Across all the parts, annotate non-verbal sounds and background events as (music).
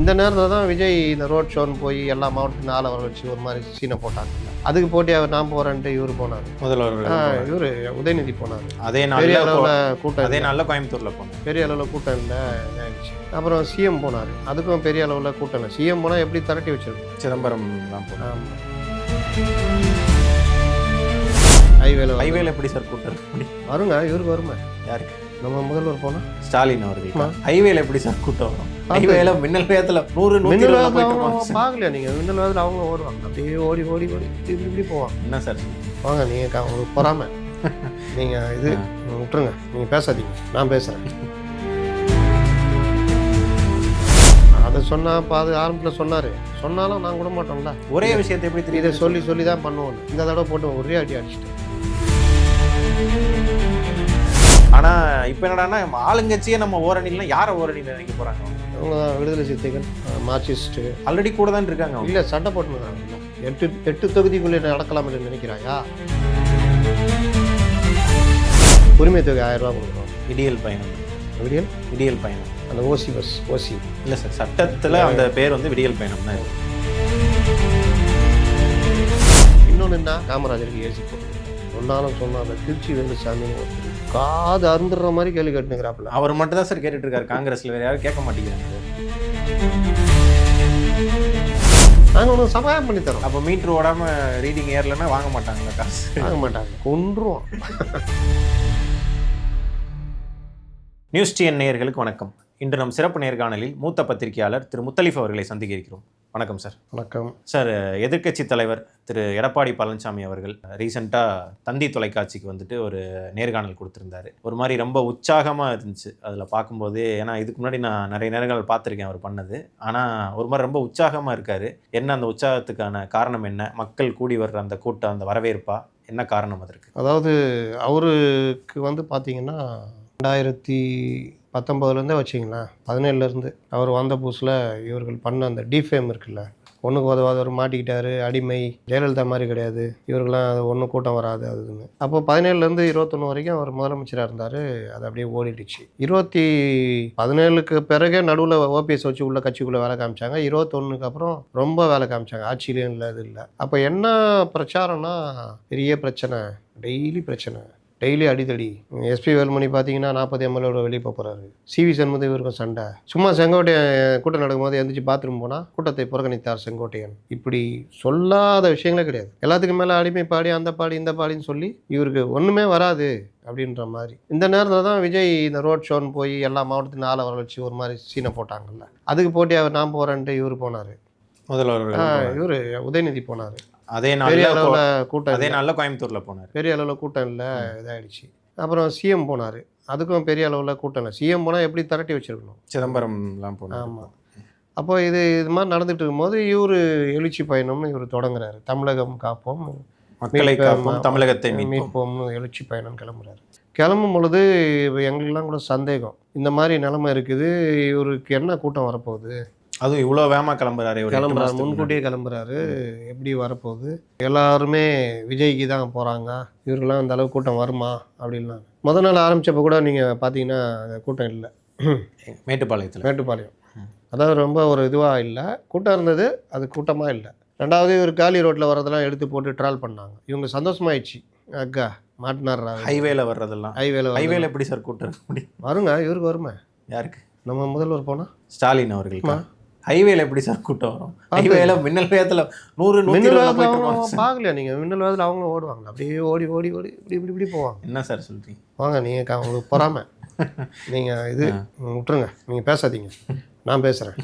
இந்த நேரத்தில் தான் விஜய் இந்த ரோட் ஷோன்னு போய் எல்லா மாவட்டத்திலும் ஆளை வர வச்சு ஒரு மாதிரி சீனை போட்டாங்க. அதுக்கு போட்டி அவர் நான் போகிறேன்ட்டு இவர் போனார். முதல்வர் இவர் உதயநிதி போனார். அதே பெரிய அளவில் கூட்டம் அதே. நாள்ல கோயம்புத்தூர்ல போனேன் பெரிய அளவில் கூட்டம் இல்லை இதாகிடுச்சு அப்புறம் சிஎம் போனார். அதுக்கும் பெரிய அளவில் கூட்டம் இல்லை. சிஎம் போனால் எப்படி திரட்டி வச்சிருக்கோம் சிதம்பரம் தான் ஆமாம் ஹைவேல ஹைவேல எப்படி சார் கூட்டம் வருங்க இவருக்கு வருமே யாருக்கு? நம்ம முதல்வர் போனால் ஸ்டாலின் அவர்கள் ஹைவேல எப்படி சார் கூட்டம் வரும்? ஹைவேல மின்னல் வேகத்துல நூறு மின்னல் வேகத்துல. பார்க்கலையா நீங்கள் மின்னல் வேகத்தில் அவங்க ஓடுவாங்க. அப்படியே ஓடி ஓடி ஓடி இப்படி இப்படி போவாங்க. என்ன சார்? வாங்க நீங்கள் உங்களுக்கு பொறாம. நீங்கள் இது விட்டுருங்க. நீங்கள் பேசாதீங்க. நான் பேசுகிறேன் அதை சொன்னா இப்போ அது ஆரம்பத்தில் சொன்னார். சொன்னாலும் நான் கூட மாட்டோம்ல. ஒரே விஷயத்தை எப்படி இதை தெரியுது சொல்லி சொல்லி தான் பண்ணுவோம் இந்த தடவை போட்டு ஒரே அடி அடிச்சிட்டேன். ஆனா இப்ப என்னடான்னா ஆளுங்கட்சியே நம்ம ஓரணிலாம் யார ஓரணியில நினைக்க போறாங்க? அவங்க தான் விடுதலை சிறுத்தைகள். மார்க்சிஸ்ட்டு. ஆல்ரெடி கூட தான் இருக்காங்க இல்லை சண்டை போட்டுருக்காங்க எட்டு எட்டு தொகுதிக்குள்ளே நடக்கலாம் என்று நினைக்கிறாயா? உரிமை தொகை ஆயிரம் ரூபா கொடுக்குறோம். இடியல் பயணம். விடியல்? விடியல் பயணம். அந்த ஓசி பஸ் ஓசி. இல்ல சார் சட்டத்துல அந்த பேர் வந்து விடியல் பயணம் தான். இன்னொன்று என்ன? காமராஜருக்கு ஏசி போட்டு. சொன்னாலும் சொன்னாலும் திருச்சி வெள்ளு சாமின்னு காது அருந்துடுற மாதிரி கேள்வி கேட்டுங்கிறாப்புல அவர் மட்டும் தான் சார் கேட்டுட்டு இருக்காரு காங்கிரஸ்ல வேற யாரும் கேட்க மாட்டேங்கிறாங்க. நாங்கள் ஒன்று சமாயம் பண்ணி தரோம். அப்ப மீட்டர் ஓடாம ரீடிங் ஏறலன்னா வாங்க மாட்டாங்களா காசு? வாங்க மாட்டாங்க. கொன்றுவோம். நியூஸ் டிஎன் நேயர்களுக்கு வணக்கம். இன்று நம் சிறப்பு நேர்காணலில் மூத்த பத்திரிகையாளர் திரு முத்தலிஃப் அவர்களை சந்திக்க இருக்கிறோம். வணக்கம் சார். வணக்கம். சார் எதிர்க்கட்சி தலைவர் திரு எடப்பாடி பழனிசாமி அவர்கள் ரீசெண்டாக தந்தி தொலைக்காட்சிக்கு வந்துட்டு ஒரு நேர்காணல் கொடுத்துருந்தாரு. ஒரு மாதிரி ரொம்ப உற்சாகமாக இருந்துச்சு அதில் பார்க்கும்போது. ஏன்னா இதுக்கு முன்னாடி நான் நிறைய நேரங்கள் பார்த்துருக்கேன் அவர் பண்ணது. ஆனால் ஒரு மாதிரி ரொம்ப உற்சாகமாக இருக்கார். என்ன அந்த உற்சாகத்துக்கான காரணம் என்ன? மக்கள் கூடி வர்ற அந்த கூட்டம் அந்த வரவேற்பா? என்ன காரணம் அதற்கு? அதாவது அவருக்கு வந்து பார்த்தீங்கன்னா ரெண்டாயிரத்தி பத்தொம்போதுலேருந்தே வச்சிங்களேன். பதினேழுலேருந்து அவர் வந்த புதுசில் இவர்கள் பண்ண அந்த டிஃபேம் இருக்குல்ல ஒன்றுக்கு உதவாதவர் மாட்டிக்கிட்டாரு அடிமை ஜெயலலிதா மாதிரி கிடையாது இவர்கள்லாம் அது ஒன்றும் கூட்டம் வராது அதுன்னு அப்போ பதினேழுலேருந்து இருபத்தொன்று வரைக்கும் அவர் முதலமைச்சராக இருந்தார் அது அப்படியே ஓடிடுச்சு. இருபத்தி பதினேழுக்கு பிறகே நடுவில் ஓபிஎஸ் வச்சு உள்ள கட்சிக்குள்ளே வேலை காமிச்சாங்க இருபத்தொன்னுக்கு அப்புறம் ரொம்ப வேலை காமிச்சாங்க ஆட்சியிலையும் இல்லை இது இல்லை. அப்போ என்ன பிரச்சாரம்னா பெரிய பிரச்சனை டெய்லி பிரச்சனை. டெய்லி அடிதடி. எஸ்பி வேலுமணி பார்த்தீங்கன்னா நாற்பது எம்எல்ஏட வெளியே போக போகிறாரு சிவி சண்முகம் இவருக்கும் சண்டை. சும்மா செங்கோட்டையன் கூட்டம் நடக்கும்போது எந்திரிச்சு பாத்ரூம் போனால் கூட்டத்தை புறக்கணித்தார் செங்கோட்டையன். இப்படி சொல்லாத விஷயங்களே கிடையாது. எல்லாத்துக்கும் மேலே அடிமை பாடி அந்த பாடி இந்த பாடின்னு சொல்லி இவருக்கு ஒன்றுமே வராது அப்படின்ற மாதிரி. இந்த நேரத்தில் தான் விஜய் இந்த ரோட் ஷோன்னு போய் எல்லா மாவட்டத்திலும் ஆளை வர வச்சு ஒரு மாதிரி சீனை போட்டாங்கல்ல. அதுக்கு போட்டி அவர் நான் போகிறேன்ட்டு இவர் போனார். முதல்வர் இவர் உதயநிதி போனார். அதே பெரிய அளவில் கூட்டம் அதே நாள்ல கோயம்புத்தூர்ல போனார். பெரிய அளவில் கூட்டம் இல்லை இதாகிடுச்சு அப்புறம் சிஎம் போனார். அதுக்கும் பெரிய அளவில் கூட்டம் இல்லை. சிஎம் போனால் எப்படி திரட்டி வச்சிருக்கணும்? சிதம்பரம்லாம் போனார். ஆமாம் அப்போ இது இது மாதிரி நடந்துட்டு இருக்கும்போது இவர் எழுச்சி பயணம்னு இவர் தொடங்குறாரு. தமிழகம் காப்போம் மக்களை காப்போம். தமிழகத்தை மீட்போம். மீட்போம்னு எழுச்சி பயணம் கிளம்புறாரு. கிளம்பும் பொழுது எங்களுக்கெல்லாம் கூட சந்தேகம். இந்த மாதிரி நிலைமை இருக்குது இவருக்கு என்ன கூட்டம் வரப்போகுது? அதுவும் இவ்வளவு வேகமா கிளம்புறாரு கிளம்புறாரு முன்கூட்டியே கிளம்புறாரு. எப்படி வரப்போகுது? எல்லாருமே விஜய்க்கு தான் போகிறாங்க இவருக்கெல்லாம் அந்த அளவு கூட்டம் வருமா? அப்படின்லாம் முத நாள் ஆரம்பிச்சப்ப கூட நீங்கள் பார்த்தீங்கன்னா கூட்டம் இல்லை. (clears throat) மேட்டுப்பாளையத்துல. மேட்டுப்பாளையம். அதாவது ரொம்ப ஒரு இதுவாக இல்லை. கூட்டம் இருந்தது அது கூட்டமாக இல்லை. ரெண்டாவது இவர் காலி ரோட்டில் வரதெல்லாம் எடுத்து போட்டு ட்ரால் பண்ணாங்க. இவங்க சந்தோஷமாயிடுச்சு. அக்கா மாட்டினார் ஹைவேல வர்றதெல்லாம். ஹைவேல ஹைவேல எப்படி சார் கூட்டம் வருங்க இவருக்கு வருமே. யாருக்கு? நம்ம முதல்வர் போனால் ஸ்டாலின் அவர்களுக்கு. ஹைவேல எப்படி சார் கூட்டம் வரும். ஹைவேல மின்னல் வேகத்துல நூறு மின்னல். பார்க்கலையா நீங்கள் மின்னல் வேகத்தில் அவங்க ஓடுவாங்க அப்படியே ஓடி ஓடி ஓடி இப்படி இப்படி இப்படி போவாங்க. என்ன சார் சொல்றீங்க? வாங்க நீங்கள் உங்களுக்கு பொறாம. (laughs) நீங்கள் இது விட்டுருங்க. நீங்கள் பேசாதீங்க. நான் பேசுகிறேன்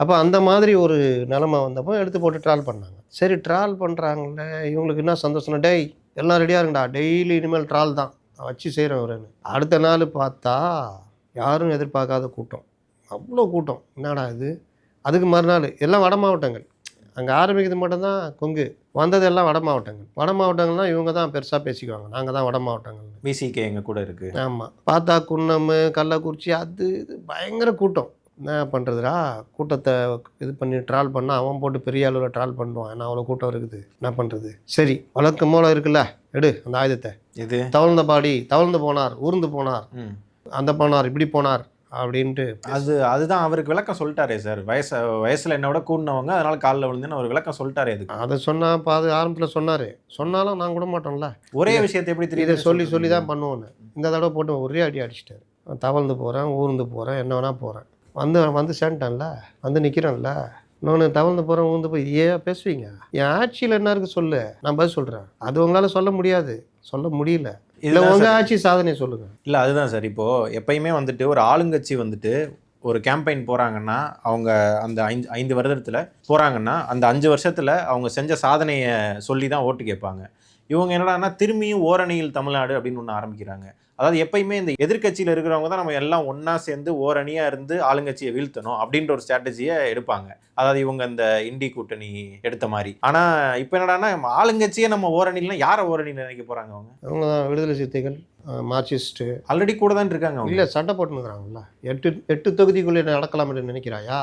அப்போ அந்த மாதிரி ஒரு நிலமை வந்தப்போ எடுத்து போட்டு ட்ரால் பண்ணாங்க. சரி ட்ரால் பண்ணுறாங்களே இவங்களுக்கு என்ன சந்தோஷம் டேய் எல்லாம் ரெடியாக இருங்கடா. டெய்லி இனிமேல் ட்ரால் தான். நான் வச்சு செய்கிறேன் ஒருன்னு அடுத்த நாள் பார்த்தா யாரும் எதிர்பார்க்காத கூட்டம். அவ்வளோ கூட்டம். என்னடா இது? அதுக்கு மறுநாள் எல்லாம் வட மாவட்டங்கள். அங்கே ஆரம்பிக்கிறது மட்டும்தான் கொங்கு. வந்தது எல்லாம் வட மாவட்டங்கள். வட மாவட்டங்கள்லாம் இவங்க தான் பெருசாக பேசிக்குவாங்க. நாங்கள் தான் வட மாவட்டங்கள் விசிகே எங்க கூட இருக்கு. ஆமாம் பார்த்தா குன்னம் கள்ளக்குறிச்சி அது இது பயங்கர கூட்டம். என்ன பண்ணுறதுடா கூட்டத்தை இது பண்ணி ட்ரால் பண்ணால் அவன் போட்டு பெரிய அளவில் ட்ரால் பண்ணுவான். ஏன்னா அவ்வளோ கூட்டம் இருக்குது? என்ன பண்ணுறது சரி வழக்கம் போல இருக்குல்ல? எடு அந்த ஆயுதத்தை. இது தவழ்ந்த பாடி தவழ்ந்து போனார் ஊர்ந்து போனார். அந்த போனார் இப்படி போனார். அப்படின்ட்டு அது அதுதான் அவருக்கு விளக்கம் சொல்லிட்டாரே சார். வயசு வயசுல என்னை விட கூடினவங்க அதனால காலில் விழுந்துன்னு அவர் விளக்கம் சொல்லிட்டாரே அதுக்கு. அதை சொன்னா இப்போ அது ஆரம்பத்தில் சொன்னார். சொன்னாலும் நான் கூட மாட்டோம்ல ஒரே விஷயத்தை எப்படி இதை தெரியுது சொல்லி சொல்லி தான் பண்ணுவோன்னு. இந்த தடவை போட்டு ஒரே அடி அடிச்சிட்டாரு. தவழ்ந்து போகிறேன் ஊர்ந்து போகிறேன் என்ன வேணால் போகிறேன் வந்து வந்து சேர்ந்துட்டேன்ல வந்து நிற்கிறேன்ல இன்னொன்று தவழ்ந்து போகிறேன் ஊர்ந்து போய் ஏன் பேசுவீங்க? என் ஆட்சியில் என்ன இருக்கு சொல்லு. நான் பதில் சொல்கிறேன் அது உங்களால் சொல்ல முடியாது. சொல்ல முடியல. இல்லை உங்கள். ஆட்சி சாதனையை சொல்லுங்கள் இல்லை அதுதான் சார். இப்போ எப்பயுமே வந்துட்டு ஒரு ஆளுங்கட்சி வந்துட்டு ஒரு கேம்பெயின் போகிறாங்கன்னா அவங்க அந்த ஐந்து ஐந்து வருடத்தில் போகிறாங்கன்னா அந்த அஞ்சு வருஷத்தில் அவங்க செஞ்ச சாதனையை சொல்லி தான் ஓட்டு கேட்பாங்க. இவங்க என்னடான்னா திரும்பியும் ஓரணியில் தமிழ்நாடு அப்படின்னு ஒன்று ஆரம்பிக்கிறாங்க. அதாவது எப்பயுமே இந்த எதிர்க்கட்சியில் இருக்கிறவங்க தான் நம்ம எல்லாம் ஒன்றா சேர்ந்து ஓரணியாக இருந்து ஆளுங்கட்சியை வீழ்த்தணும் அப்படின்ற ஒரு ஸ்ட்ராட்டஜியை எடுப்பாங்க. அதாவது இவங்க இந்த இண்டி கூட்டணி எடுத்த மாதிரி. ஆனால் இப்போ என்னடான்னா நம்ம ஆளுங்கட்சியை நம்ம ஓரணிலாம் யாரை ஓரணியில் நினைக்க போகிறாங்க அவங்க? அவங்க தான் விடுதலை சிறுத்தைகள் மார்க்சிஸ்ட்டு. ஆல்ரெடி கூட தான் இருக்காங்க அவங்க. இல்லை சண்டை போட்டுனுக்குறாங்கல்ல எட்டு எட்டு தொகுதிக்குள்ளே நடக்கலாம் என்று நினைக்கிறாயா?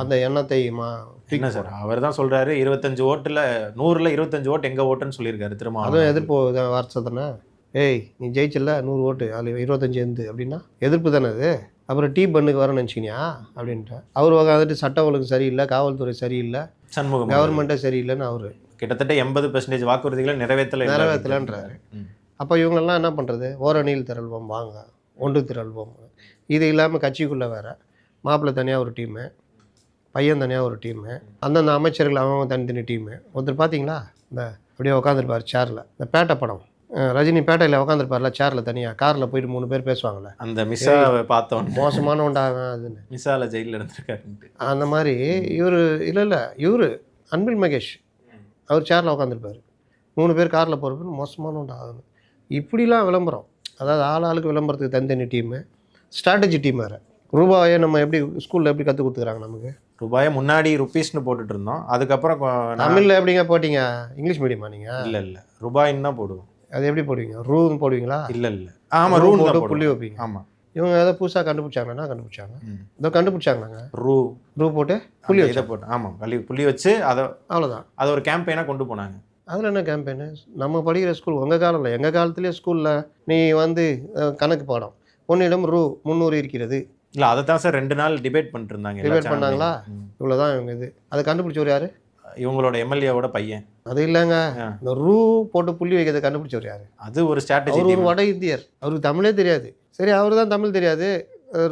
அந்த எண்ணத்தை மா என்ன சார் அவர் தான் சொல்றாரு இருபத்தஞ்சு ஓட்டுல நூறுல இருபத்தஞ்சு ஓட்டு எங்க ஓட்டுன்னு சொல்லியிருக்காரு திரும்ப அதுவும் எதிர்ப்பு வார்த்தை தானே? ஏய் நீ ஜெயிச்சல நூறு ஓட்டு அதில் இருபத்தஞ்சு எந்து அப்படின்னா எதிர்ப்பு தானே அது? அப்புறம் டீ பண்ணுக்கு வரேன்னு நினச்சிக்கினியா? அப்படின்ட்டு. அவர் உட்காந்துட்டு சட்ட ஒழுங்கு சரியில்லை காவல்துறை சரியில்லை சண்முகம் கவர்மெண்ட்டே சரியில்லைன்னு அவர். கிட்டத்தட்ட எண்பது பெர்சன்டேஜ் வாக்குறுதிகளை நிறைவேற்றல நிறைவேற்றலன்றாரு. அப்போ இவங்கெல்லாம் என்ன பண்ணுறது ஓரணியில் திரள்வோம் வாங்க. ஒன்று திரள்வோம். இது இல்லாமல் கட்சிக்குள்ளே வேற. மாப்பிள்ளை தனியாக ஒரு டீமு பையன் தனியாக ஒரு டீமு அந்தந்த அமைச்சர்கள் அவங்க தனித்தனி டீமு ஒருத்தர் பார்த்தீங்களா இந்த அப்படியே உட்காந்துருப்பார் சேரில் இந்த பேட்டை படம். ரஜினி பேட்டையில் உட்காந்துருப்பார்ல சேரில் தனியாக காரில் போயிட்டு மூணு பேர் பேசுவாங்கள்ல அந்த மிஸ்ஸா பார்த்தோம் மோசமான உண்டாக அதுன்னு. மிஸ்ஸால ஜெயிலில் இருந்திருக்காருன்ட்டு. அந்த மாதிரி இவர் இல்லை இல்லை இவர் அன்பில் மகேஷ். அவர் சேரில் உட்காந்துருப்பார் மூணு பேர் காரில் போகிறப்ப மோசமான உண்டாகணும் இப்படிலாம் விளம்பரம். அதாவது ஆள் ஆளுக்கு விளம்பரத்துக்கு தனித்தனி டீமு ஸ்ட்ராட்டஜி டீம் வேறு. ரூபாயை நம்ம எப்படி ஸ்கூலில் எப்படி கற்றுக் கொடுத்துக்குறாங்க நமக்கு? ரூபாயை முன்னாடி ருபீஸ்னு போட்டுட்டு இருந்தோம். அதுக்கப்புறம் தமிழில் எப்படிங்க போட்டீங்க? இங்கிலீஷ் மீடியமா நீங்கள் இல்ல இல்ல. ரூபாயின்னு தான் போடுவோம். அது எப்படி போடுவீங்க? ரூன்னு போடுவீங்களா? இல்ல இல்ல. ஆமா ரூ போட்டு புள்ளி வைப்பீங்க. ஆமா. இவங்க ஏதோ புதுசாக கண்டுபிடிச்சாங்கன்னா கண்டுபிடிச்சாங்க. இதோ கண்டுபிடிச்சாங்களாங்க? ரூ. ரூ போட்டு புள்ளி வச்சு போட்டு ஆமா புள்ளி புள்ளி வச்சு அதை அவ்வளோதான் அதை ஒரு கேம்பெயினாக கொண்டு போனாங்க. அதில் என்ன கேம்பெயின் நம்ம படிக்கிற ஸ்கூல் உங்கள் காலம் இல்லை எங்கள் காலத்துலேயே ஸ்கூலில் நீ வந்து கணக்கு பாடம். உன்னிடம் ரூ முந்நூறு இருக்கிறது. இல்ல அதை தான் சார் ரெண்டு நாள் டிபேட் பண்ணிட்டு இருந்தாங்க channel பண்ணாங்களா? இவ்வளோதான் இவங்க இது. அதை கண்டுபிடிச்சவர் யார்? இவங்களோட எம்எல்ஏவோட பையன். அது இல்லைங்க. இந்த ரூ போட்டு புள்ளி வைக்கிறத கண்டுபிடிச்சவர் யார்? அது ஒரு ஸ்ட்ராட்டஜி அவர் ஒரு வட இந்தியர். அவருக்கு தமிழே தெரியாது. சரி அவர் தான் தமிழ் தெரியாது.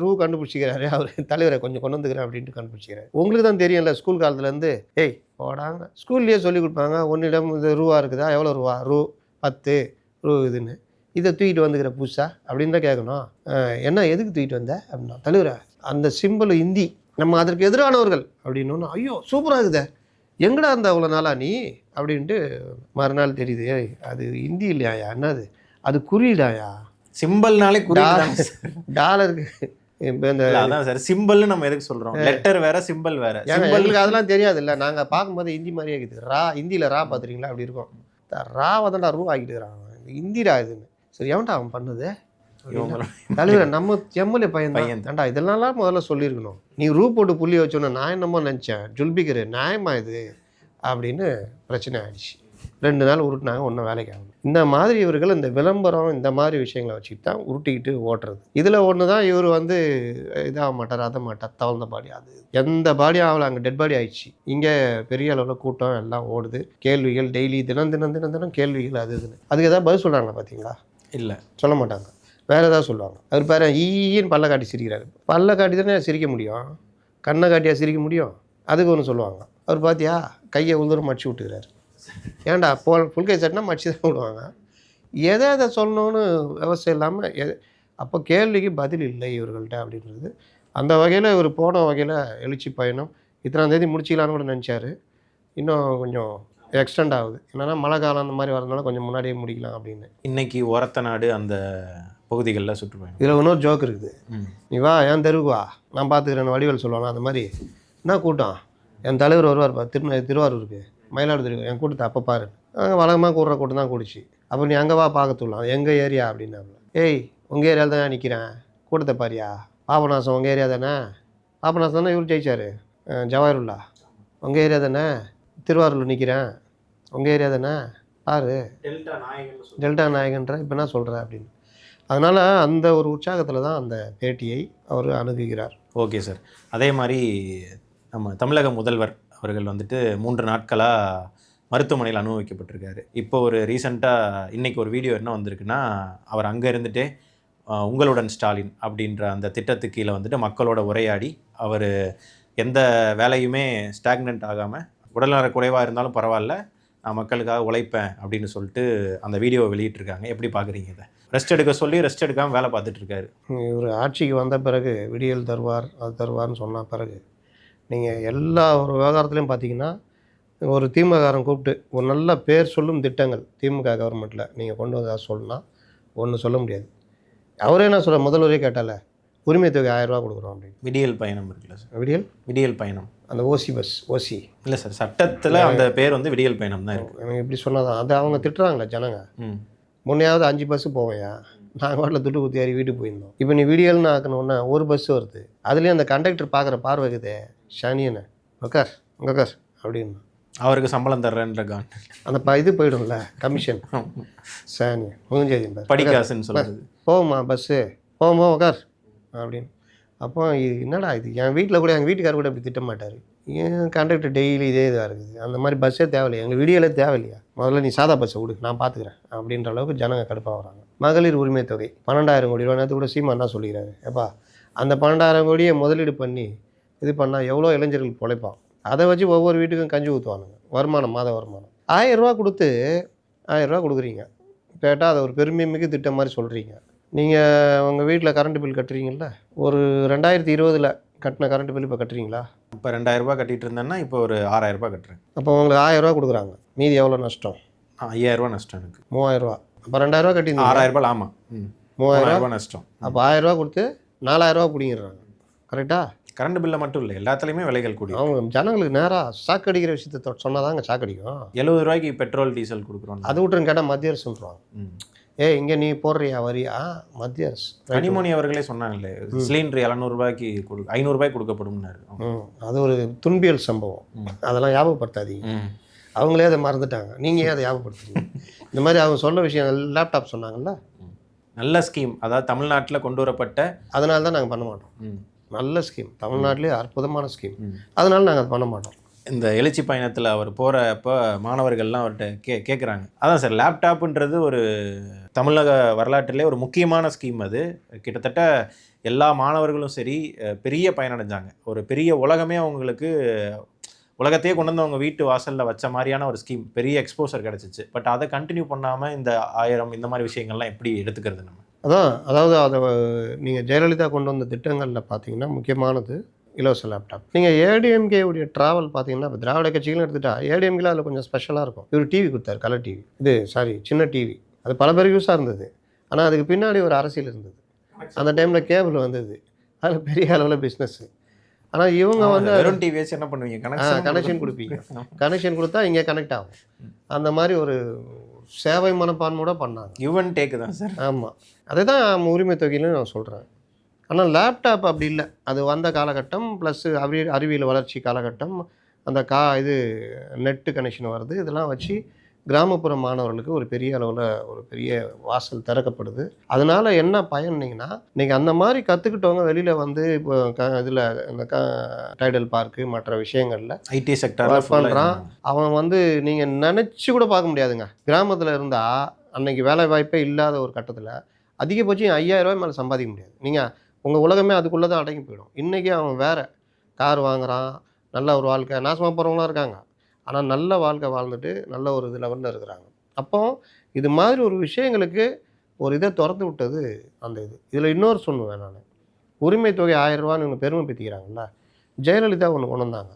ரூ கண்டுபிடிச்சிக்கிறாரு. (laughs) அவர் தலைவரை கொஞ்சம் கொண்டு வந்துக்கிறேன் அப்படின்ட்டு கண்டுபிடிச்சிக்கிறாரு. உங்களுக்கு தான் தெரியும்ல ஸ்கூல் காலத்துலேருந்து. ஏய் போடாங்க. ஸ்கூல்லேயே சொல்லி கொடுப்பாங்க. உன்னிடம் இது ரூபா இருக்குதா? எவ்வளோ ரூபா ரூ பத்து ரூ இதுன்னு. இதை தூக்கிட்டு வந்துக்கிற புதுசா? அப்படின்னு தான் கேட்கணும். என்ன எதுக்கு தூக்கிட்டு வந்த? அப்படின்னா தலைவரை அந்த சிம்பிள் ஹிந்தி நம்ம அதற்கு எதிரானவர்கள் அப்படின்னு ஐயோ சூப்பராக இருக்குதே எங்கடா இருந்த அவ்வளோ நாளா நீ? அப்படின்ட்டு மறுநாள் தெரியுது ஏய் அது ஹிந்தி இல்லையாயா? என்னது? அது குறியீடாயா? சிம்பிள்னாலே குறியீடு டாலருக்கு அதான் சார் சிம்பிள்னு நம்ம எதுக்கு சொல்றோம்? லெட்டர் வேற சிம்பிள் வேற. எங்களுக்கு அதெல்லாம் தெரியாது இல்லை நாங்கள் பார்க்கும்போது ஹிந்தி மாதிரியே இருக்குது. ரா ஹிந்தியில் ரா பார்த்துறீங்களா அப்படி இருக்கும். ராவை தான்டா ரூ ஆக்கிட்டு இருக்கிறாங்க ஹிந்திடா இதுன்னு. சரி எவன்டா அவன் பண்ணது? தலைவரை நம்ம எம்எல்ஏ பையன் பையன் ஏன்டா இதெல்லாம் முதல்ல சொல்லியிருக்கணும். நீ ரூ போட்டு புள்ளி வச்சோன்னு நான் என்னமோ நினச்சேன். ஜுல்பிக்கிற நியாயமா இது? அப்படின்னு பிரச்சனை ஆயிடுச்சு. ரெண்டு நாள் உருட்டினாங்க ஒன்றும் வேலைக்கு ஆகணும் இந்த மாதிரி இவர்கள் இந்த விளம்பரம் இந்த மாதிரி விஷயங்களை வச்சுட்டு தான் உருட்டிக்கிட்டு ஓட்டுறது இதில் ஒன்று தான் இவர் வந்து இதாக மாட்டார் அதை மாட்டார் தவழ்ந்த பாடி அது. எந்த பாடியும் ஆகல அங்கே டெட் பாடி ஆயிடுச்சு. இங்கே பெரிய அளவில் கூட்டம் எல்லாம் ஓடுது. கேள்விகள் டெய்லி தினம் தினம் தினம் தினம் கேள்விகள் அது இதுன்னு. அதுக்கு ஏதாவது பதில் சொல்கிறாங்களா பார்த்தீங்களா இல்ல. சொல்ல மாட்டாங்க. வேறு ஏதாவது சொல்லுவாங்க. அவர் பாரு ஈன்னு பல்ல காட்டி சிரிக்கிறாரு. பல்ல காட்டி தானே சிரிக்க முடியும்? கண்ணை காட்டியா சிரிக்க முடியும்? அதுக்கு ஒன்று சொல்லுவாங்க. அவர் பார்த்தியா கையை உளுந்துரும் மடிச்சு விட்டுக்கிறாரு. ஏன்டா போ புல்கை சட்டினா மடிச்சு தான் விடுவாங்க. எதை எதை சொல்லணும்னு விவசாயம் இல்லாமல் எ அப்போ கேள்விக்கு பதில் இல்லை இவர்கள்ட்ட அப்படின்றது. அந்த வகையில் இவர் போன வகையில் எழுச்சி பயணம். இத்தனாம் தேதி முடிச்சிக்கலான்னு கூட நினச்சாரு. இன்னும் கொஞ்சம் எக்ஸ்டெண்ட் ஆகுது. என்னென்னா மழை காலம் அந்த மாதிரி வரதுனால கொஞ்சம் முன்னாடியே முடிக்கலாம் அப்படின்னு. இன்றைக்கி ஒரத்த நாடு அந்த பகுதிகளில் சுற்றுப்பயணம். இதில் இன்னொரு ஜோக் இருக்குது. நீ வா என் தெருவுக்கு வா. நான் பார்த்துக்கிறேன் வடிவேல் சொல்லுவாங்க அந்த மாதிரி. என்ன கூட்டம்? என் தலைவர் வருவார் பா திரு திருவாரூருக்கு மயிலாடுதுறை என் கூட்டத்தை அப்போ பாரு. அங்கே வழக்கமாக கூடுற கூட்டம் தான் கூடிச்சு. அப்போ நீ அங்கே வா பார்க்க சொல்லலாம் எங்கள் ஏரியா அப்படின்னாப்புல ஏய் உங்கள் ஏரியாவில் தான் நிற்கிறேன் கூட்டத்தை பாரியா? பாபநாசம் உங்கள் ஏரியா தானே? பாபநாசம் தானே? இவர் ஜெயிச்சார். ஜவாஹருல்லா. உங்கள் ஏரியா தானே? திருவாரூரில் நிற்கிறேன் உங்கள் ஏரியா தானே? பாரு. டெல்டா நாயகன்ற இப்போ என்ன சொல்கிற அப்படின்னு. அதனால் அந்த ஒரு உற்சாகத்தில் தான் அந்த பேட்டியை அவர் அணுகுகிறார். Okay sir. அதே மாதிரி நம்ம தமிழக முதல்வர் அவர்கள் வந்துட்டு மூன்று நாட்களாக மருத்துவமனையில் அனுபவிக்கப்பட்டிருக்காரு. இப்போ ஒரு ரீசெண்டாக இன்றைக்கி ஒரு வீடியோ என்ன வந்திருக்குன்னா அவர் அங்கே இருந்துட்டே உங்களுடன் ஸ்டாலின் அப்படின்ற அந்த திட்டத்துக்கு கீழே வந்துட்டு மக்களோட உரையாடி அவர் எந்த வேலையுமே ஸ்டாக்னன்ட் ஆகாமல் உடல்நல குறைவாக இருந்தாலும் பரவாயில்ல நான் மக்களுக்காக உழைப்பேன் அப்படின்னு சொல்லிட்டு அந்த வீடியோவை வெளியிட்டிருக்காங்க. எப்படி பார்க்குறீங்க இதை? ரெஸ்ட் எடுக்க சொல்லி ரெஸ்ட் எடுக்காமல் வேலை பார்த்துட்டு இருக்காரு. இவர் ஆட்சிக்கு வந்த பிறகு விடியல் தருவார் அது தருவார்னு சொன்ன பிறகு நீங்கள் எல்லா ஒரு விவகாரத்துலையும் பார்த்தீங்கன்னா ஒரு திமுககாரன் கூப்பிட்டு ஒரு நல்ல பேர் சொல்லும் திட்டங்கள் திமுக கவர்மெண்ட்டில் நீங்கள் கொண்டு வந்தா சொல்லணும்னா ஒன்று சொல்ல முடியாது. அவரே என்ன சொல்ல முதல்வரே கேட்டால உரிமை தொகை ஆயிரம் ரூபா கொடுக்குறோம் அப்படின்னு. விடியல் பயணம் இருக்குல்ல சார். விடியல்? விடியல் பயணம். அந்த ஓசி பஸ் ஓசி. இல்லை சார் சட்டத்தில் அந்த பேர் வந்து விடியல் பயணம் தான் இருக்கு. எனக்கு இப்படி சொன்னதான் அது அவங்க திட்டுறாங்களே ஜனங்க. முன்னையாவது அஞ்சு பஸ்ஸு போவையா? நாங்கள் வாட்டில் துட்டு குத்தி ஏறி வீட்டுக்கு போயிருந்தோம். இப்போ நீ விடியல்னு ஆக்கணுன்னா ஒரு பஸ் வருது. அதுலேயும் அந்த கண்டக்டர் பார்க்குற பார்வைக்குதே சனியனை உக்கார் உங்க உக்கார் அப்படின்னு. அவருக்கு சம்பளம் தர்றேன்ற கான். அந்த ப இது போயிடும்ல கமிஷன் முடிஞ்சது பாரு. படிக்காசுன்னு சொல்றது. போகுமா பஸ்ஸு போகுமா உக்கார் அப்படின்னு. அப்போ இது என்னடா இது? என் வீட்டில் கூட எங்கள் வீட்டுக்காரர் கூட இப்படி திட்ட மாட்டார். ஏன் கண்டக்டர் டெய்லி இதே இதாக இருக்குது. அந்த மாதிரி பஸ்ஸே தேவையில்லையா எங்கள் வீடியோவில் தேவையில்லையா? முதல்ல நீ சாதா பஸ்ஸை விடு நான் பார்த்துக்கிறேன் அப்படின்ற அளவுக்கு ஜனங்க கடுப்பாக வராங்க. மகளிர் உரிமை தொகை பன்னெண்டாயிரம் கோடி ரூபா. நேற்று கூட சீமா என்ன சொல்லிக்கிறாரு? ஏப்பா அந்த பன்னெண்டாயிரம் கோடியை முதலீடு பண்ணி இது பண்ணால் எவ்வளோ இளைஞர்கள் பிழைப்பான்? அதை வச்சு ஒவ்வொரு வீட்டுக்கும் கஞ்சி ஊற்றுவானுங்க வருமானம் மாத வருமானம். ஆயிரரூவா கொடுத்து ஆயிரம் ரூபா கொடுக்குறீங்க. கேட்டால் அதை ஒரு பெருமை மிகு திட்டம் மாதிரி சொல்கிறீங்க நீங்கள் உங்கள் வீட்டில் கரண்ட் பில் கட்டுறீங்கள ஒரு ரெண்டாயிரத்தி இருபதில் கட்டின கரண்ட் பில் இப்போ கட்டுறீங்களா? இப்போ ரெண்டாயிரம் ரூபாய் கட்டிட்டு இருந்தேன்னா இப்போ ஒரு ஆறாயிரம் ரூபாய் கட்டுறேன். அப்போ உங்களுக்கு ஆயிரம் ரூபா கொடுக்குறாங்க. மீதி எவ்வளோ நஷ்டம்? ரூபாய் நஷ்டம் எனக்கு. மூவாயிரம் ரூபா அப்போ ரெண்டாயிரம் ரூபா கட்டியிருந்தீங்க. ஆறாயிரம் ரூபாய் ஆமாம் ம். மூவாயிரம் மூவாயிரம் ரூபாய் நஷ்டம். அப்போ ஆயிரம் ரூபா கொடுத்து நாலாயிரம் ரூபா பிடிங்கிடுறாங்க. கரெக்டா கரண்ட் பில்ல மட்டும் இல்லை எல்லாத்துலேயுமே விலைகள் கூடி அவங்க ஜனங்களுக்கு நேராக சாக்கடிக்கிற விஷயத்த சொன்னாதாங்க சாக்கடிக்கும் எழுபது ரூபாய்க்கு பெட்ரோல் டீசல் கொடுக்குறோம் அது விட்டுருன்னு கேட்டால் மத்திய அரசு சொல்கிறாங்க ஏய் இங்கே நீ போடுறியா வரியா? மத்திய அரசு. கனிமொழி அவர்களே சொன்னாங்களே சிலிண்டர் எழுநூறுபாய்க்கு கொடு ஐநூறுபாய்க்கு கொடுக்கப்படும்னாரு. அது ஒரு துன்பியல் சம்பவம். அதெல்லாம் ஞாபகப்படுத்தாதீங்க. அவங்களே அதை மறந்துட்டாங்க. நீங்கள் ஏன் அதை ஞாபகப்படுத்துறீங்க? (laughs) இந்த மாதிரி அவங்க சொன்ன விஷயம் லேப்டாப் சொன்னாங்கல்ல? நல்ல ஸ்கீம் அதாவது தமிழ்நாட்டில் கொண்டு வரப்பட்ட அதனால தான் நாங்கள் பண்ண மாட்டோம். நல்ல ஸ்கீம் தமிழ்நாட்டிலே அற்புதமான ஸ்கீம். அதனால நாங்கள் அதை பண்ண மாட்டோம். இந்த எழுச்சி பயணத்தில் அவர் போகிறப்ப மாணவர்கள்லாம் அவர்கிட்ட கே கேட்குறாங்க அதான் சார் லேப்டாப்புன்றது ஒரு தமிழக வரலாற்றிலே ஒரு முக்கியமான ஸ்கீம் அது. கிட்டத்தட்ட எல்லா மாணவர்களும் சரி பெரிய பயனடைஞ்சாங்க. ஒரு பெரிய உலகமே அவங்களுக்கு உலகத்தையே கொண்டு வந்து அவங்க வீட்டு வாசலில் வச்ச மாதிரியான ஒரு ஸ்கீம் பெரிய எக்ஸ்போசர் கிடச்சிச்சு. பட் அதை கண்டினியூ பண்ணாமல் இந்த ஆயிரம் இந்த மாதிரி விஷயங்கள்லாம் எப்படி எடுத்துக்கிறது நம்ம? அதான் அதாவது அதை நீங்கள் ஜெயலலிதா கொண்டு வந்த திட்டங்களில் பார்த்தீங்கன்னா முக்கியமானது இலவச லேப்டாப் நீங்கள் ஏடிஎம்கே உடைய ட்ராவல் பார்த்தீங்கன்னா இப்போ திராவிட கட்சிகளும் எடுத்துட்டா ஏடிஎம்கேல அதில் கொஞ்சம் ஸ்பெஷலாக இருக்கும். இவர் டிவி கொடுத்தாரு கலர் டிவி இது சாரி சின்ன டிவி அது பல பேருக்கு யூஸாக இருந்தது. ஆனால் அதுக்கு பின்னாடி ஒரு அரசியல் இருந்தது. அந்த டைமில் கேபிள் வந்தது. அதில் பெரிய அளவில் பிஸ்னஸ் ஆனால் இவங்க வந்து வெறும் டிவி என்ன பண்ணுவீங்க? கனெக்ஷன் கனெக்ஷன் கொடுப்பீங்க. (laughs) கனெக்ஷன் கொடுத்தா இங்கே கனெக்ட் ஆகும். அந்த மாதிரி ஒரு சேவை மனப்பான்மையோட பண்ணாங்க. யுவன் டேக்கு தான் சார் ஆமாம் அதை தான் உரிமை தொகையிலும் நான் சொல்கிறேன் ஆனால் லேப்டாப் அப்படி இல்லை. அது வந்த காலகட்டம் ப்ளஸ் அறிவி அறிவியல் வளர்ச்சி காலகட்டம் அந்த கா இது நெட்டு கனெக்ஷன் வருது இதெல்லாம் வச்சு கிராமப்புற மாணவர்களுக்கு ஒரு பெரிய அளவில் ஒரு பெரிய வாசல் திறக்கப்படுது. அதனால் என்ன பயன்னீங்கன்னா இன்றைக்கி அந்த மாதிரி கற்றுக்கிட்டவங்க வெளியில் வந்து இப்போ க இதில் இந்த க டைடல் பார்க்கு மற்ற விஷயங்களில் ஐடி செக்டர் பண்றான். அவன் வந்து நீங்கள் நினச்சி கூட பார்க்க முடியாதுங்க. கிராமத்தில் இருந்தால் அன்னைக்கு வேலை வாய்ப்பே இல்லாத ஒரு கட்டத்தில் அதிகபட்சம் ஐயாயிரம் ரூபாய் மேலே சம்பாதிக்க முடியாது. நீங்கள் உங்கள் உலகமே அதுக்குள்ளே தான் அடங்கி போயிடும். இன்றைக்கி அவன் வேறு கார் வாங்குறான். நல்ல ஒரு வாழ்க்கை. நாசமாக போகிறவங்களாம் இருக்காங்க. ஆனால் நல்ல வாழ்க்கை வாழ்ந்துட்டு நல்ல ஒரு இது லெவலில் இருக்கிறாங்க. அப்போ இது மாதிரி ஒரு விஷயங்களுக்கு ஒரு இதை திறந்து விட்டது அந்த இது. இதில் இன்னொரு சொல்லுவேன் நான். உரிமை தொகை ஆயிரம் ரூபான்னு இவங்க பெருமை பற்றிக்கிறாங்கல்ல ஜெயலலிதா ஒன்று கொண்டு வந்தாங்க.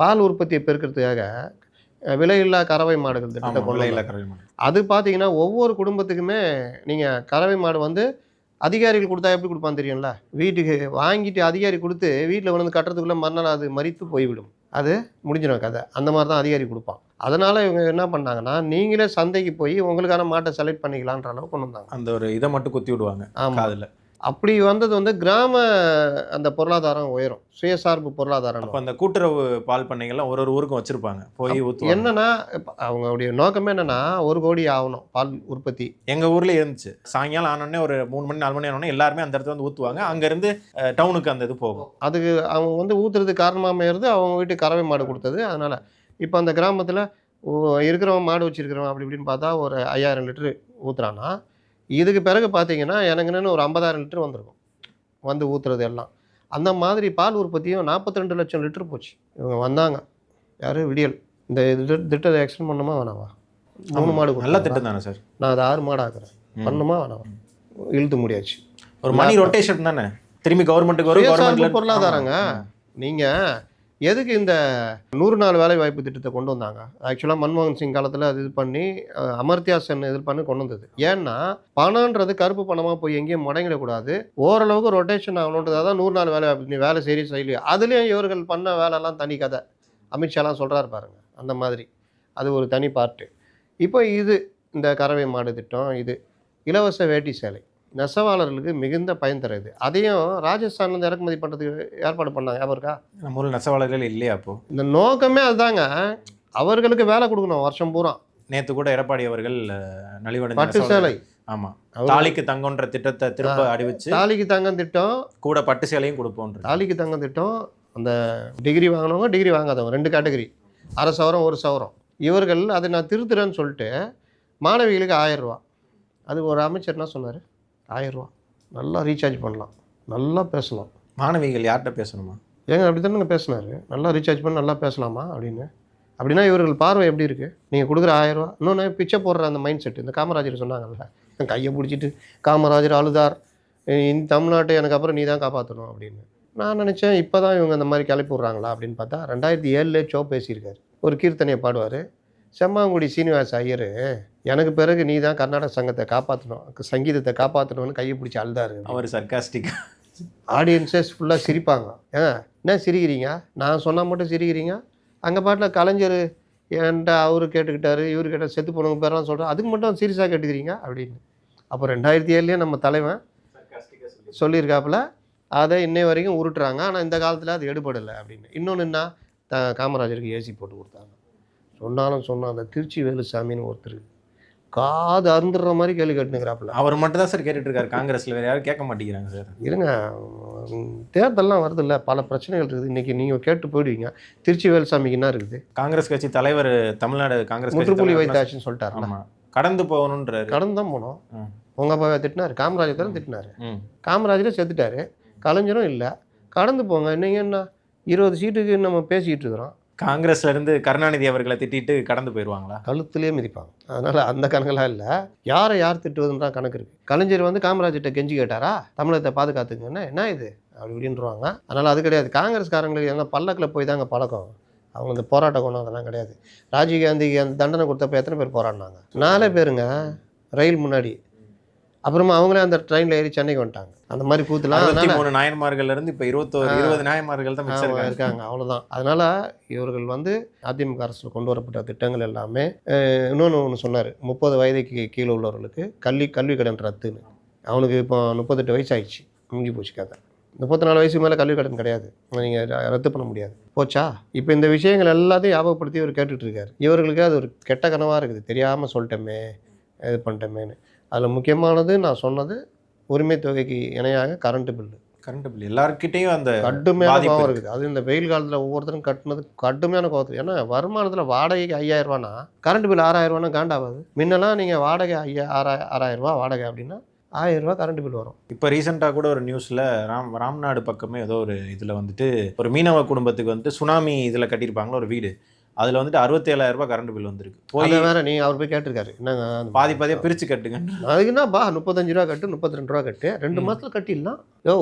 பால் உற்பத்தியை பெருக்கிறதுக்காக விலையில்லா கறவை மாடுகள் திட்டத்தை கொண்டு. அது பார்த்தீங்கன்னா ஒவ்வொரு குடும்பத்துக்குமே நீங்கள் கறவை மாடு வந்து அதிகாரிகள் கொடுத்தா எப்படி கொடுப்பான்னு தெரியும்ல? வீட்டுக்கு வாங்கிட்டு அதிகாரி கொடுத்து வீட்டில் வந்து கட்டுறதுக்குள்ளே மறுநாள் அது மறித்து போய்விடும். அது முடிஞ்சிடும் கதை. அந்த மாதிரி தான் அதிகாரி கொடுப்பான். அதனால் இவங்க என்ன பண்ணாங்கன்னா நீங்களே சந்தைக்கு போய் உங்களுக்கான மாட்டை செலக்ட் பண்ணிக்கலான்ற அளவு கொண்டு வந்தாங்க. அந்த ஒரு இதை மட்டும் குத்தி விடுவாங்க ஆமாம் காதுல. அப்படி வந்தது வந்து கிராம அந்த பொருளாதாரம் உயரும். சுயசார்பு பொருளாதாரம் அப்போ அந்த கூட்டுறவு பால் பண்ணைகள்லாம் ஒரு ஒரு ஊருக்கும் வச்சிருப்பாங்க. போய் ஊற்றுவாங்க என்னன்னா இப்ப அவங்களுடைய நோக்கமே என்னன்னா ஒரு கோடி ஆகணும் பால் உற்பத்தி. எங்க ஊர்ல இருந்துச்சு. சாயங்காலம் ஆனோடனே ஒரு மூணு மணி நாலு மணி ஆனோடனே எல்லாருமே அந்த இடத்துல வந்து ஊற்றுவாங்க அங்கேருந்து டவுனுக்கு அந்த இது போகும். அதுக்கு அவங்க வந்து ஊத்துறதுக்கு காரணமாக அமையிறது அவங்க வீட்டுக்கு கறவை மாடு கொடுத்தது. அதனால இப்போ அந்த கிராமத்தில் இருக்கிறவன் மாடு வச்சிருக்கிறவன் அப்படி இப்படின்னு பார்த்தா ஒரு ஐயாயிரம் லிட்டரு ஊத்துறான்னா இதுக்கு பிறகு பார்த்தீங்கன்னா எனக்குன்னு ஒரு ஐம்பதாயிரம் லிட்டர் வந்திருக்கும். வந்து ஊத்துறது எல்லாம். அந்த மாதிரி பால் உற்பத்தியும் நாற்பத்தி ரெண்டு லட்சம் லிட்டர் போச்சு. இவங்க வந்தாங்க. யாரு? விடியல். இந்த இது திட்டத்தை எக்ஸ்டெண்ட் பண்ணுமா வேணாவா? மூணு மாடு நல்ல? திட்டம் தானே சார்? நான் அதை ஆறு மாடு ஆக்குறேன் பண்ணுமா வேணாவா? இழுத்து முடியாச்சு. ஒரு மணி ரொட்டேஷன் தானே? திரும்பி கவர்மெண்ட்டுக்கு வரும் பொருளாதாரங்க. நீங்கள் எதுக்கு இந்த நூறு நாள் வேலை வாய்ப்பு திட்டத்தை கொண்டு வந்தாங்க? ஆக்சுவலாக மன்மோகன் சிங் காலத்தில் அது இது பண்ணி அமர்த்தியா சென் இது பண்ணி கொண்டு வந்தது. ஏன்னா பணம்ன்றது கருப்பு பணமாக போய் எங்கேயும் முடங்கிடக்கூடாது. ஓரளவுக்கு ரொட்டேஷன் ஆகணுன்றதாக தான் நூறு நாள் வேலை வாய்ப்பு நீ வேலை சரி செய்யலையோ அதுலேயும் இவர்கள் பண்ண வேலைலாம் தனி கதை. அமித்ஷாலாம் சொல்கிறாரு பாருங்கள் அந்த மாதிரி. அது ஒரு தனி பார்ட்டு இப்போ இது இந்த கறவை மாடு திட்டம் இது இலவச வேட்டி சேலை. நெசவாளர்களுக்கு மிகுந்த பயன் தருது. அதையும் ராஜஸ்தான்லேருந்து இறக்குமதி பண்ணுறதுக்கு ஏற்பாடு பண்ணாங்க. இருக்கா? நம்ம ஊரில் நெசவாளர்கள் இல்லையா அப்போ? இந்த நோக்கமே அதுதாங்க. அவர்களுக்கு வேலை கொடுக்கணும் வருஷம் பூரா. நேத்து கூட எடப்பாடி அவர்கள் அஹ், நலிவடைஞ்ச பட்டு சேலை. ஆமா. அவர் தாலிக்கு தங்கம்ன்ற திட்டத்தை திரும்ப அறிவிச்சு தாலிக்கு தங்கம் திட்டம். கூட பட்டு சேலையும் கொடுப்போன்ற தாலிக்கு தங்கம் திட்டம். அந்த டிகிரி வாங்கினவங்க டிகிரி வாங்காதவங்க ரெண்டு கேட்டகரி. அரை சவரம் ஒரு சவரம். இவர்கள் அதை நான் திருத்துறேன்னு சொல்லிட்டு மாணவிகளுக்கு ஆயிரம் ரூபா அது ஒரு அமைச்சர் என்ன சொன்னார்? ஆயிரம் ரூபா நல்லா ரீசார்ஜ் பண்ணலாம். நல்லா பேசலாம். மாணவிகள் யார்கிட்ட பேசணுமா? ஏங்க அப்படி தானே பேசினாரு. நல்லா ரீசார்ஜ் பண்ணி நல்லா பேசலாமா அப்படின்னு. அப்படின்னா இவர்கள் பார்வை எப்படி இருக்குது நீங்கள் கொடுக்குற ஆயிரம் ரூபா இன்னொன்று பிச்சை போடுற அந்த மைண்ட் செட் இந்த காமராஜர் சொன்னாங்கல்ல கையை பிடிச்சிட்டு காமராஜர் அழுதார். இந்த தமிழ்நாட்டை எனக்கு அப்புறம் நீ தான் காப்பாற்றணும் அப்படின்னு. நான் நினச்சேன் இப்போ தான் இவங்க இந்த மாதிரி கிளப்பி விட்றாங்களா அப்படின்னு பார்த்தா ரெண்டாயிரத்தி ஏழுல சோ பேசியிருக்காரு. ஒரு கீர்த்தனையை பாடுவார். செம்மாங்குடி சீனிவாச ஐயர் எனக்கு பிறகு நீ தான் கர்நாடக சங்கத்தை காப்பாற்றணும் சங்கீதத்தை காப்பாற்றணும்னு கையை பிடிச்சி அழுதாரு. அவர் சர்க்காஸ்டிக் ஆடியன்ஸஸ் ஃபுல்லாக சிரிப்பாங்க. ஏங்க என்ன சிரிக்கிறீங்க? நான் சொன்னால் மட்டும் சிரிக்கிறீங்க? அங்கே பாட்டில் கலைஞர் என்கிட்ட அவரு கேட்டுக்கிட்டாரு இவரு கேட்டார் செத்து போனவங்க பேரெல்லாம் சொல்கிறேன் அதுக்கு மட்டும் சீரியஸாக கேட்டுக்கிறீங்க? அப்படின்னு. அப்போ ரெண்டாயிரத்தி ஏழுலேயே நம்ம தலைவன் சொல்லியிருக்காப்புல அதை இன்னை வரைக்கும் உருட்டுறாங்க. ஆனால் இந்த காலத்தில் அது எடுபடலை அப்படின்னு. இன்னொன்று என்ன? த காமராஜருக்கு ஏசி போட்டு கொடுத்தாங்க. சொன்னாலும் சொன்னால் அந்த திருச்சி வேலுசாமின்னு ஒருத்தர். காது அருந்துடுற மாதிரி கேள்வி கேட்டுனுங்கிறாப்புல அவர் மட்டும் தான் சார் கேட்டுட்டு இருக்காரு காங்கிரஸ்ல வேற யாரும் கேட்க மாட்டேங்கிறாங்க சார். இருங்க தேர்தல்லாம் வருது இல்லை பல பிரச்சனைகள் இருக்குது. இன்றைக்கி நீங்கள் கேட்டு போயிடுவீங்க. திருச்சி வேலுசாமிக்கு என்ன இருக்குது? காங்கிரஸ் கட்சி தலைவர் தமிழ்நாடு காங்கிரஸ் முற்றுப்புள்ளி வைத்தாச்சுன்னு சொல்லிட்டாருல ஆமா. கடந்து போகணுன்றாரு. கடந்து தான் போனோம். ம். உங்க அப்பாவை திட்டினாரு காமராஜர் தான் திட்டினாரு. ம். காமராஜரே செத்துட்டாரு. கலைஞரும் இல்லை. கடந்து போங்க. நீங்கள் என்ன? இருபது சீட்டுக்கு நம்ம பேசிக்கிட்டு இருக்கிறோம். காங்கிரஸ்ல இருந்து கருணாநிதி அவர்களை திட்டிட்டு கடந்து போயிடுவாங்களா? கழுத்துலேயே மிதிப்பாங்க. அதனால் அந்த கணக்கெல்லாம் இல்லை. யாரை யார் திட்டுவதுன்னு கணக்கு இருக்குது கலைஞர் வந்து காமராஜர்கிட்ட கெஞ்சி கேட்டாரா? தமிழகத்தை பாதுகாத்துங்கன்னா என்ன இது? அப்படி இப்படின்றாங்க அதனால் அது கிடையாது. காங்கிரஸ்காரங்களுக்கு எல்லாம் பல்லக்கில் போய் தாங்க பழக்கம். அவங்க இந்த போராட்ட குணம் அதெல்லாம் கிடையாது. ராஜீவ்காந்திக்கு அந்த தண்டனை கொடுத்தப்ப எத்தனை பேர் போராடினாங்க? நாலே பேருங்க. ரயில் முன்னாடி. அப்புறமா அவங்களே அந்த ட்ரெயினில் ஏறி சென்னைக்கு வந்துட்டாங்க. அந்த மாதிரி கூத்துலாம் மூணு நாயன்மார்கள்ல இருந்து இப்ப இருபத்தோரு. இருபது நாயன்மார்கள் தான் இருக்காங்க. அவ்வளோதான் அதனால இவர்கள் வந்து அதிமுக அரசில் கொண்டு வரப்பட்ட திட்டங்கள் எல்லாமே இன்னொன்று ஒன்று சொன்னார். முப்பது வயதுக்கு கீழே உள்ளவர்களுக்கு கல்வி கல்வி கடன் ரத்துன்னு. அவனுக்கு இப்போ முப்பத்தெட்டு வயசு ஆயிடுச்சு முடிஞ்சு போச்சு கதை. முப்பத்தி நாலு வயசுக்கு மேலே கல்வி கடன் கிடையாது. நீங்கள் ரத்து பண்ண முடியாது. போச்சா? இப்போ இந்த விஷயங்கள் எல்லாத்தையும் ஞாபகப்படுத்தி இவர் கேட்டுட்டு இருக்காரு. இவர்களுக்கு அது ஒரு கெட்ட கனவாக இருக்குது. தெரியாமல் சொல்லிட்டோமே இது பண்ணிட்டோமேன்னு. அதில் முக்கியமானது நான் சொன்னது உரிமை தொகைக்கு இணையாக கரண்ட் பில்லு கரண்ட் பில் எல்லார்கிட்டயும் அந்த கடுமையான கோவம் இருக்கு. இருக்குது. அது இந்த வெயில் காலத்தில் ஒவ்வொருத்தரும் கட்டினது கடுமையான கோவத்தில். ஏன்னா வருமானத்தில் வாடகைக்கு ஐயாயிரம் ரூபானா கரண்ட் பில் ஆறாயிரம் ரூபானா காண்டாகாது முன்னெல்லாம் நீங்கள் வாடகை ஐயா ஆறாயிரம் ஆறாயிரம் ரூபா வாடகை அப்படின்னா ஆயிரம் ரூபா கரண்ட் பில் வரும். இப்போ ரீசெண்டாக கூட ஒரு நியூஸில் ராம் ராம்நாடு பக்கமே ஏதோ ஒரு இதில் வந்துட்டு ஒரு மீனவ குடும்பத்துக்கு வந்துட்டு சுனாமி இதில் கட்டியிருப்பாங்களா ஒரு வீடு. அதில் வந்துட்டு அறுபத்தேழாயிரம் ரூபாய் கரண்ட் பில் வந்திருக்கு. போய் வேற நீங்கள் அவர் போய் கேட்டிருக்காரு. என்னங்க பாதி பாதியாக பிரித்து கட்டுங்க அதுக்கு என்னப்பா முப்பத்தஞ்சு ரூபா கட்டு முப்பத்தி ரெண்டு ரூபா கட்டு. ரெண்டு மாதத்துல கட்டிடலாம். யோ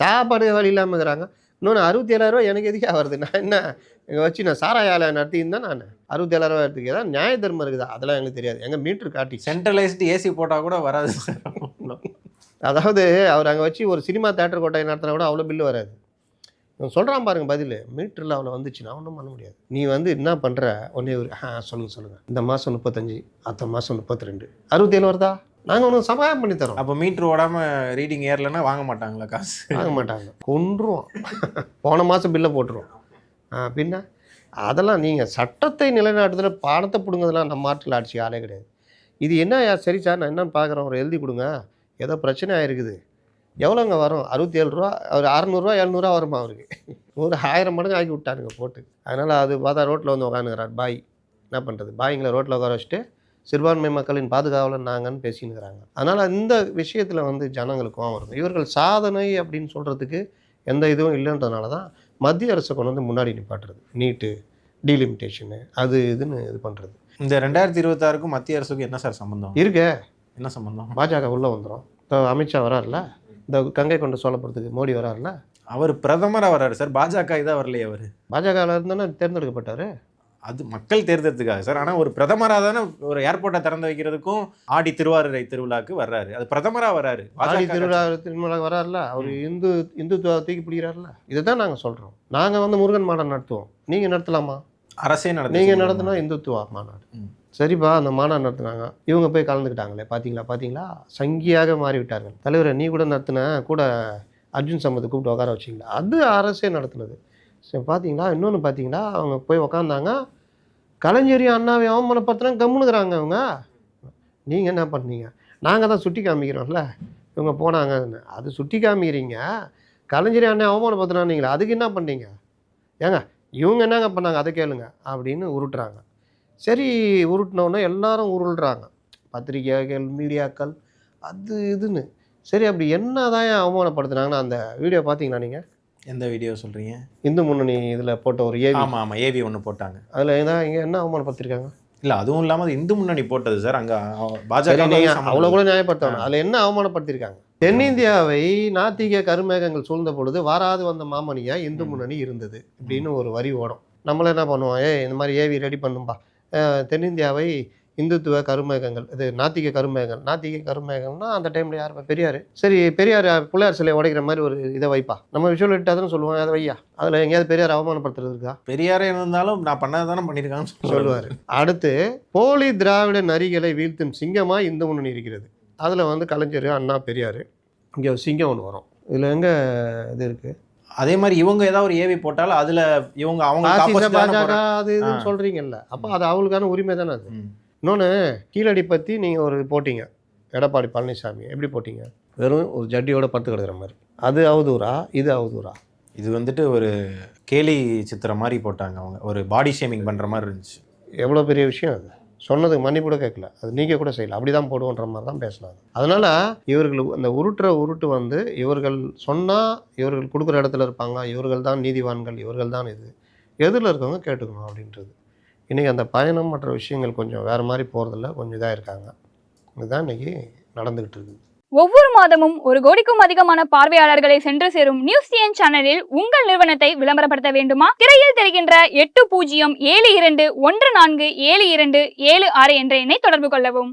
சாப்பாடு வழி இல்லாமல் இருக்கிறாங்க இன்னொன்று அறுபத்தி ஏழாயிரம் ரூபா எனக்கு எதுக்கே வருது நான் என்ன இங்கே வச்சு நான் சாராய ஆலை நடத்தியிருந்தேன் நான். அறுபத்தி ஏழாயிரம் ரூபா எடுத்துக்க ஏதாவது நியாய தர்மம் இருக்குதா? அதெல்லாம் எனக்கு தெரியாது. எங்கள் மீட்ரு காட்டி. சென்ட்ரலைஸ்டு ஏசி போட்டால் கூட வராது சார். அதாவது அவர் அங்கே வச்சு ஒரு சினிமா தேட்டர் கொட்டாய் நடத்தினா கூட அவ்வளோ பில்லு வராது. இவன் சொல்கிறான் பாருங்க பதில் மீட்டரில் அவ்வளோ வந்துச்சுன்னா ஒன்றும் பண்ண முடியாது. நீ வந்து என்ன பண்ணுற ஒன்றே ஒரு ஆ சொல்லுங்கள் சொல்லுங்கள் இந்த மாதம் முப்பத்தஞ்சு அடுத்த மாதம் முப்பத்தி ரெண்டு அறுபத்தேழு வருதா? நாங்கள் உனக்கு சமாயம் பண்ணி தரோம். அப்போ மீட்ரு ஓடாம ரீடிங் ஏறலைன்னா வாங்க மாட்டாங்களா காசு? வாங்க மாட்டாங்க. கொன்றுவோம். போன மாதம் பில்லை போட்டுருவோம். ஆ பின்ன? அதெல்லாம் நீங்கள் சட்டத்தை நிலைநாட்டுதல் பாடத்தை பிடுங்கிறதுலாம் நம்ம மாட்டில் ஆட்சி ஆளே கிடையாது. இது என்ன சரி சார் நான் என்னன்னு பார்க்குறேன் ஒரு எழுதி கொடுங்க. ஏதோ பிரச்சனை ஆயிருக்குது. எவ்வளோங்க வரும்? அறுபத்தி ஏழு ரூபா ஒரு அறநூறுவா எழுநூறுவா வருமா அவருக்கு? ஒரு ஆயிரம் மடங்கு ஆக்கி விட்டானுங்க போட்டு. அதனால் அது பார்த்தா ரோட்டில் வந்து உட்காந்துக்கிறார் பாய் என்ன பண்ணுறது பாய்ங்களை ரோட்டில் உட்கார வச்சுட்டு சிறுபான்மை மக்களின் பாதுகாவலர் நாங்கன்னு பேசினுக்கிறாங்க அதனால் இந்த விஷயத்தில் வந்து ஜனங்களுக்கு கோவம் வருது இவர்கள் சாதனை அப்படின்னு சொல்கிறதுக்கு எந்த இதுவும் இல்லைன்றதுனால தான் மத்திய அரசை கொண்டு வந்து முன்னாடி நிப்பாட்டுறது. நீட்டு டீலிமிட்டேஷனு அது இதுன்னு இது பண்ணுறது இந்த ரெண்டாயிரத்தி இருபத்தாறுக்கும் மத்திய அரசுக்கும் என்ன சார் சம்பந்தம்? இருக்கே. என்ன சம்பந்தம்? பாஜக உள்ளே வந்துடும் இப்போ அமித்ஷா வராருல இந்த கங்கை கொண்ட சோழப்புறத்துக்கு மோடி வராருல அவர் பிரதமரா வர்றாரு சார். பாஜக இதாக வரலையே அவர். பாஜகவில் இருந்தானே தேர்ந்தெடுக்கப்பட்டார். அது மக்கள் தேர்ந்தெடுத்துக்காக சார். ஆனால் ஒரு பிரதமராக தானே ஒரு ஏர்போர்ட்டை திறந்து வைக்கிறதுக்கும் ஆடி திருவாரூரை திருவிழாக்கு வர்றாரு. அது பிரதமரா வர்றாரு ஆடி திருவிழா திருமலா வராருல அவர் இந்து இந்துத்துவ தூக்கி பிடிக்கிறாருல இதை தான் நாங்கள் சொல்கிறோம் நாங்கள் வந்து முருகன் மாநாடு நடத்துவோம். நீங்கள் நடத்தலாமா? அரசே நடத்தி நீங்கள் நடத்தினா இந்துத்துவா மாநாடு. சரிப்பா அந்த மாநாடு நடத்துனாங்க. இவங்க போய் கலந்துக்கிட்டாங்களே பார்த்தீங்களா பார்த்தீங்களா சங்கியாக மாறிவிட்டார்கள். தலைவரை நீ கூட நடத்தின கூட அர்ஜுன் சம்பத்தை கூப்பிட்டு உட்கார வச்சிங்களா? அது அரசே நடத்துனது. சரி பார்த்தீங்களா இன்னொன்று பார்த்தீங்களா அவங்க போய் உக்காந்தாங்க. கலைஞரையும் அண்ணாவை அவமானப்படுத்தினா கம்முனுக்குறாங்க அவங்க நீங்கள் என்ன பண்ணீங்க? நாங்கள் தான் சுட்டி காமிக்கிறோம்ல. இவங்க போனாங்கன்னு அது சுட்டி காமிக்கிறீங்க. கலைஞரி அண்ணன் அவமானப்படுத்தினானீங்களா அதுக்கு என்ன பண்ணீங்க? ஏங்க இவங்க என்னங்க பண்ணாங்க? அதை கேளுங்க அப்படின்னு உருட்டுறாங்க. சரி உருட்டினோடனே எல்லாரும் உருள்றாங்க. பத்திரிகைகள் மீடியாக்கள் அது இதுன்னு. சரி அப்படி என்ன தான் அவமானப்படுத்துனாங்கன்னா அந்த வீடியோ பார்த்தீங்களா நீங்கள் எந்த வீடியோ சொல்றீங்க? இந்து முன்னணி இதில் போட்ட ஒரு ஏவி. ஆமா ஆமா ஏவி ஒன்று போட்டாங்க. அதில் என்ன இங்கே என்ன அவமானப்படுத்திருக்காங்க? இல்ல அதுவும் இல்லாம அது இந்து முன்னணி போட்டது சார். அங்க பாஜக அவ்வளோ கூட நியாயப்படுத்தணும். அதில் என்ன அவமானப்படுத்தியிருக்காங்க தென்னிந்தியாவை நாத்திக கருமேகங்கள் சூழ்ந்த பொழுது வாராது வந்த மாமணியா இந்து. முன்னணி இருந்தது இப்படின்னு ஒரு வரி ஓடும். நம்மள என்ன பண்ணுவோம் ஏய் இந்த மாதிரி ஏவி ரெடி பண்ணும்பா. தென்னிந்தியாவை இந்துத்துவ கருமேகங்கள் இது நாத்திக கருமேகங்கள். நாத்திக கருமேகங்கள்னா அந்த டைமில் யார் பெரியார். சரி பெரியார் பிள்ளையார் சிலையை உடைக்கிற மாதிரி ஒரு இதை வைப்பா. நம்ம விஷுவல் இட்டாதான் சொல்லுவோம் அதை வையா? அதில் எங்கேயாவது பெரியார் அவமானப்படுத்துறது இருக்கா? பெரியாரே இருந்தாலும் நான் பண்ணது தானே பண்ணியிருக்காங்கன்னு சொல்லுவார். அடுத்து போலி திராவிட நரிகளை வீழ்த்தும் சிங்கமா இந்து முன்னணி இருக்கிறது. அதில் வந்து கலைஞர் அண்ணா பெரியார். இங்கே சிங்கம் ஒன்று வரும். இதில் எங்கே இது இருக்குது அதே மாதிரி இவங்க ஏதாவது ஒரு ஏவி போட்டாலும் அதுல இவங்க அவங்க பாஜக. அது இதுன்னு ஆ. சொல்கிறீங்கல்ல அப்போ அது அவங்களுக்கான உரிமை தானே அது. இன்னொன்று கீழடி பற்றி நீங்கள் ஒரு போட்டீங்க. எடப்பாடி பழனிசாமி எப்படி போட்டீங்க? வெறும் ஒரு ஜட்டியோட படுத்து கிடக்குற மாதிரி. அது அவதூறா? இது அவதூறா? இது வந்துட்டு ஒரு கேலி சித்திரம் மாதிரி போட்டாங்க அவங்க. ஒரு பாடி ஷேமிங் பண்ற மாதிரி இருந்துச்சு. எவ்வளோ பெரிய விஷயம் அது? சொன்னதுக்கு மன்னிப்பு கூட கேட்கல. அது நீங்கள் கூட செய்யலை. அப்படி தான் போடுவோன்ற மாதிரி தான் பேசினாங்க. அதனால் இவர்கள் அந்த உருட்டுற உருட்டு வந்து இவர்கள் சொன்னால் இவர்கள் கொடுக்குற இடத்துல இருப்பாங்க. இவர்கள் தான் நீதிவான்கள் இவர்கள் தான் இது. எதிரில் இருக்கவங்க கேட்டுக்கணும் அப்படின்றது. இன்றைக்கி அந்த பயணம் மற்ற விஷயங்கள் கொஞ்சம் வேறு மாதிரி போகிறதில்ல கொஞ்சம் இதாக இருக்காங்க இதுதான் இன்றைக்கி நடந்துக்கிட்டு இருக்குது. ஒவ்வொரு மாதமும் ஒரு கோடிக்கும் அதிகமான பார்வையாளர்களை சென்று சேரும் நியூஸ் டிஎன் சேனலில் உங்கள் நிறுவனத்தை விளம்பரப்படுத்த வேண்டுமா? திரையில் தெரிகின்ற எட்டு பூஜ்ஜியம் ஏழு இரண்டு ஒன்று நான்கு ஏழு இரண்டு ஏழு ஆறு என்ற எண்ணை தொடர்பு கொள்ளவும்.